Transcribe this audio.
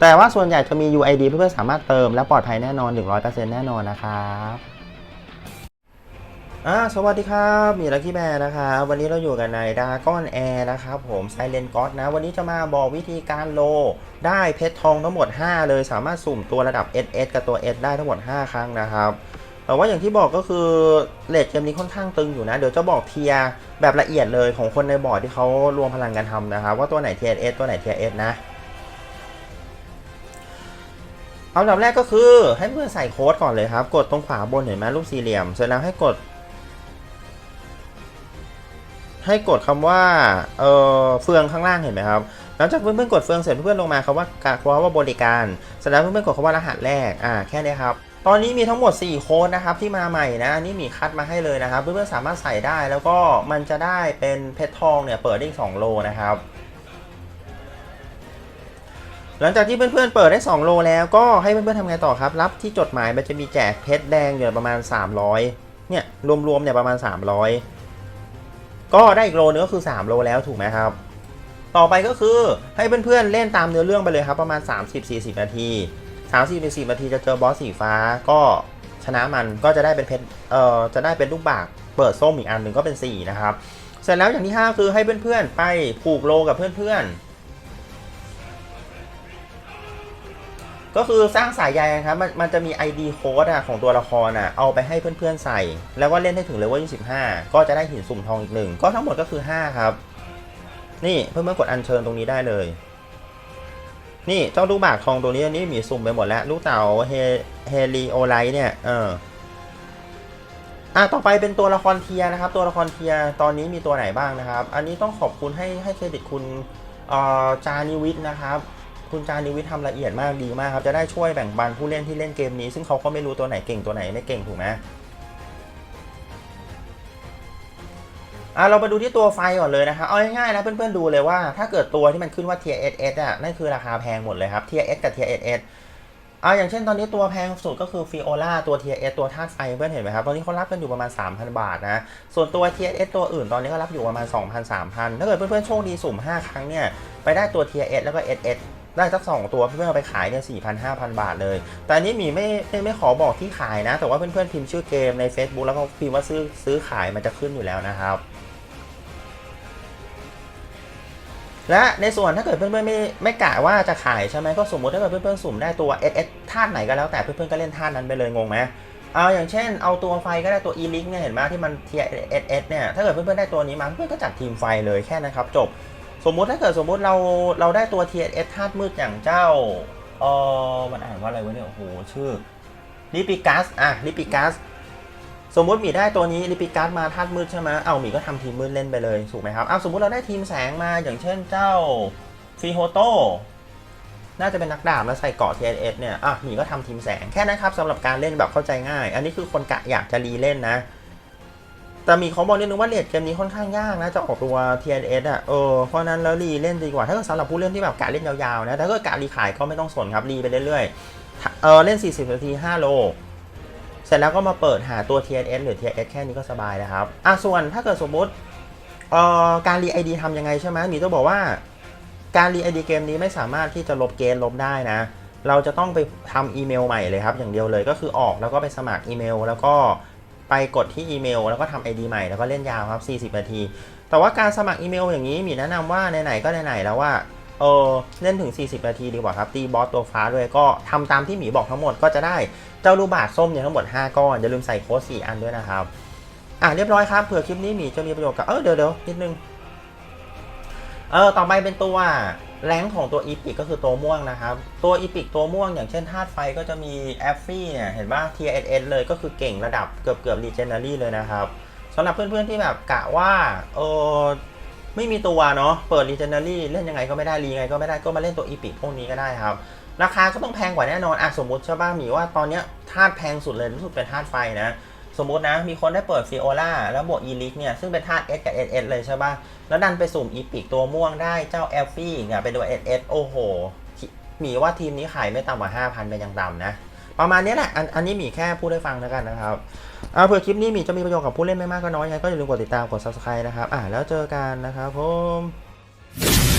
แต่ว่าส่วนใหญ่จะมี UID เพื่อนๆสามารถเติมและปลอดภัยแน่นอน 100%แน่นอนนะครับอ่าสวัสดีครับมีลักกี้แบร์นะครับวันนี้เราอยู่กันในดาก้อนแอร์นะครับผมไซเลนก็อดนะ วันนี้จะมาบอกวิธีการโล ได้เพชรทองทั้งหมด 5 เลยสามารถสุ่มตัวระดับ SS กับตัว S ได้ทั้งหมด 5 ครั้งนะครับแต่ว่าอย่างที่บอกก็คือเลทเกมนี้ค่อนข้างตึงอยู่นะ เดี๋ยวจะบอกเทียแบบละเอียดเลยของคนในบอร์ดที่เขารวมพลังกันทำนะครับว่าตัวไหนเทียเอสตัวไหนเทียเอสนะ เอาอันดับแรกก็คือให้เพื่อนใส่โค้ดก่อนเลยครับ กดตรงขวาบนเห็นไหมรูปสี่เหลี่ยม เสร็จแล้วให้กด ให้กดคำว่า เออเฟืองข้างล่างเห็นไหมครับ หลังจากเพื่อนๆกดเฟืองเสร็จเพื่อนๆลงมาคำว่าคำว่าบริการ เสร็จแล้วเพื่อนๆกดคำว่ารหัสแรก อ่า แค่นี้ครับ ตอนนี้มีทั้งหมด 4 โค้ดนะครับที่มาใหม่นะ นี่มีคัดมาให้เลยนะครับ เพื่อนๆสามารถใส่ได้ แล้วก็มันจะได้เป็นเพชรทองเนี่ยเปิดได้อีก2โลนะครับ หลังจากที่เพื่อนๆเปิดได้ 2 โลแล้วก็ให้เพื่อนๆทำไงต่อครับ รับที่จดหมายมันจะมีแจกเพชรแดงอยู่ประมาณ 300 เนี่ยรวมๆเนี่ยประมาณ 300 ก็ได้อีกโลนึงก็คือ 3 โลแล้วถูกไหมครับ ต่อไปก็คือให้เพื่อนๆเล่นตามเนื้อเรื่องไปเลยครับประมาณ 30-40 นาที 30 40 นาทีจะเจอบอสสีฟ้าก็ชนะมันก็จะได้เป็นเพชรเอ่อจะได้เป็นลูกบากเปิดส้มอีกอันหนึ่งก็เป็น 4 นะครับ เสร็จแล้วอย่างที่ 5 คือให้เพื่อนๆไปผูกโลกับเพื่อนๆ ก็คือสร้างสายใยครับมันมันจะมี ID โค้ดอะของตัวละครอะเอาไปให้เพื่อนๆใส่ แล้วก็เล่นให้ถึงเลเวล25 ก็จะได้หินสุ่มทองอีกหนึ่งก็ทั้งหมดก็คือ 5 ครับ นี่เพื่อนๆกดอัญเชิญตรงนี้ได้เลย นี่เจ้าลูกบากทองตัวนี้นนี้มีสุ่มไปหมดแล้ว ลูกเต่าเฮเฮลีโอไลท์เนี่ยเอออะต่อไปเป็นตัวละครเทียนะครับ ตัวละครเทียตอนนี้มีตัวไหนบ้างนะครับ อันนี้ต้องขอบคุณให้ให้เครดิตคุณเอ่อจานิวิทนะครับ คุณจานิวิทย์ทำละเอียดมากดีมากครับจะได้ช่วยแบ่งปันผู้เล่นที่เล่นเกมนี้ ซึ่งเขาก็ไม่รู้ตัวไหนเก่งตัวไหนไม่เก่งถูกไหมอะเรามาดูที่ตัวไฟก่อนเลยนะครับเอาง่ายๆนะเพื่อนๆดูเลยว่าถ้าเกิดตัวที่มันขึ้นว่า Tier SS อะนั่นคือราคาแพงหมดเลยครับ Tier S กับ Tier SS อะอย่างเช่นตอนนี้ตัวแพงสุดก็คือ Fiola ตัว Tier S ตัวธาตุไฟเพื่อนเห็นไหมครับตอนนี้เขารับกันอยู่ประมาณ 3,000 บาทนะ ส่วนตัว Tier S ตัวอื่นตอนนี้ก็รับอยู่ประมาณ 2,000-3,000 ถ้าเกิดเพื่อนๆโชคดีสุ่ม 5 ครั้งเนี่ย ไปได้ตัว Tier S แล้วก็ SS ได้สัก2ตัวเพื่อนๆเอาไปขายเนี่ย4,000-5,000บาทเลย แต่อันนี้มีไม่ไม่ไม่ขอบอกที่ขายนะ แต่ว่าเพื่อนๆพิมพ์ชื่อเกมใน Facebook แล้วก็พิมพ์ว่าซื้อซื้อขายมันจะขึ้นอยู่แล้วนะครับและในส่วนถ้าเกิดเพื่อนๆไม่ไม่กะว่าจะขายใช่ไหมก็สมมติถ้าเกิดเพื่อนๆสุ่มได้ตัว SS ธาตุไหนก็แล้วแต่เพื่อนๆก็เล่นธาตุนั้นไปเลยงงไหมเอาอย่างเช่นเอาตัวไฟก็ได้ตัว e l i n k เนี่ยเห็นไหมที่มัน Tier SS เนี่ยถ้าเกิดเพื่อนๆได้ตัวนี้มาเพื่อนก็จัดทีมไฟเลยแค่นั้นครับจบ สมมุติถ้าเกิดสมมุติเราเราได้ตัว T S S ธาตุมืดอย่างเจ้าเออมันอ่านว่าอะไรวะเนี่ยโอ้โหชื่อลิปิกัสอะลิปิกัสสมมติหมีได้ตัวนี้ลิปิการ์ดมาธาตุมืดใช่ไหมเอาหมีก็ทำทีมมืดเล่นไปเลยถูกไหมครับเอาสมมติเราได้ทีมแสงมาอย่างเช่นเจ้าฟีโฮโตน่าจะเป็นนักดาบแล้วใส่เกาะ TNS เนี่ยอะหมีก็ทำทีมแสงแค่นั้นครับสำหรับการเล่นแบบเข้าใจง่าย อันนี้คือคนกะอยากจะรีเล่นนะ แต่มีเขาบอกนิดนึงว่าเลดเกมนี้ค่อนข้างยากนะ จะออกตัว TNS อะเออเพราะนั้นแล้วรีเล่นดีกว่า ถ้าเกิดสำหรับผู้เล่นที่แบบกะเล่นยาวๆนะถ้าเกิดกะรีขายก็ไม่ต้องสนครับรีไปเรื่อยๆเออเล่น 40 นาที 5 โล เสร็จแล้วก็มาเปิดหาตัว TNS หรือ TNS แค่นี้ก็สบายนะครับอะส่วนถ้าเกิดสมมติเอ่อการรี ID ทำยังไงใช่ไหมมีต้องบอกว่าการรี ID เกมนี้ไม่สามารถที่จะลบเกณฑ์ลบได้นะ เราจะต้องไปทำอีเมลใหม่เลยครับ อย่างเดียวเลยก็คือออกแล้วก็ไปสมัครอีเมล แล้วก็ ไปกดที่อีเมลแล้วก็ทำ ID ใหม่แล้วก็เล่นยาวครับ 40 นาที แต่ว่าการสมัครอีเมลอย่างนี้มีแนะนำว่าไหนๆก็ไหนๆแล้วว่าเออเล่นถึง 40 นาทีดีกว่าครับ ตีบอสตัวฟ้าด้วยก็ทำตามที่หมีบอกทั้งหมดก็จะได้เจ้าลูกบาศก์ส้มเนี่ยทั้งหมด 5 ก้อน อย่าลืมใส่โค้ด4อันด้วยนะครับ อะเรียบร้อยครับเผื่อคลิปนี้หมีจะมีประโยชน์กับเออเดี๋ยวเดี๋ยวนิดนึงเออต่อไปเป็นตัว แรงของตัวอีพิกก็คือตัวม่วงนะครับ ตัวอีพิกตัวม่วงอย่างเช่นธาตุไฟก็จะมีแอฟฟี่เนี่ยเห็นป่ะ TSS เลยก็คือเก่งระดับเกือบเกือบ Legendary เลยนะครับสำหรับเพื่อนๆที่แบบกะว่าเออไม่มีตัวเนาะเปิด Legendary เล่นยังไงก็ไม่ได้รียังไงก็ไม่ได้ก็มาเล่นตัวอีพิกพวกนี้ก็ได้ครับราคาก็ต้องแพงกว่าแน่นอนอะสมมติใช่ป่ะหมีว่าตอนเนี้ยธาตุแพงสุดเลยรู้สึกเป็นธาตุไฟนะ สมมตินะ มีคนได้เปิดฟิโอลาแล้วบวกอีลิกเนี่ย ซึ่งเป็นธาตุ S กับ SS เอสเลยใช่ป่ะ แล้วดันไปสุ่มอีปิกตัวม่วงได้เจ้าแอลฟี่เนี่ยเป็นตัว SS โอ้โหหมีว่าทีมนี้ขายไม่ต่ำกว่า 5,000 เป็นอย่างต่ำนะ ประมาณนี้แหละ อันอันนี้หมีแค่พูดให้ฟังแล้วกันนะครับเอาเผื่อคลิปนี้มีจะมีประโยชน์กับผู้เล่นไม่มากก็น้อยยังไงก็อย่าลืมกดติดตามกด subscribe นะครับอะแล้วเจอกันนะครับผม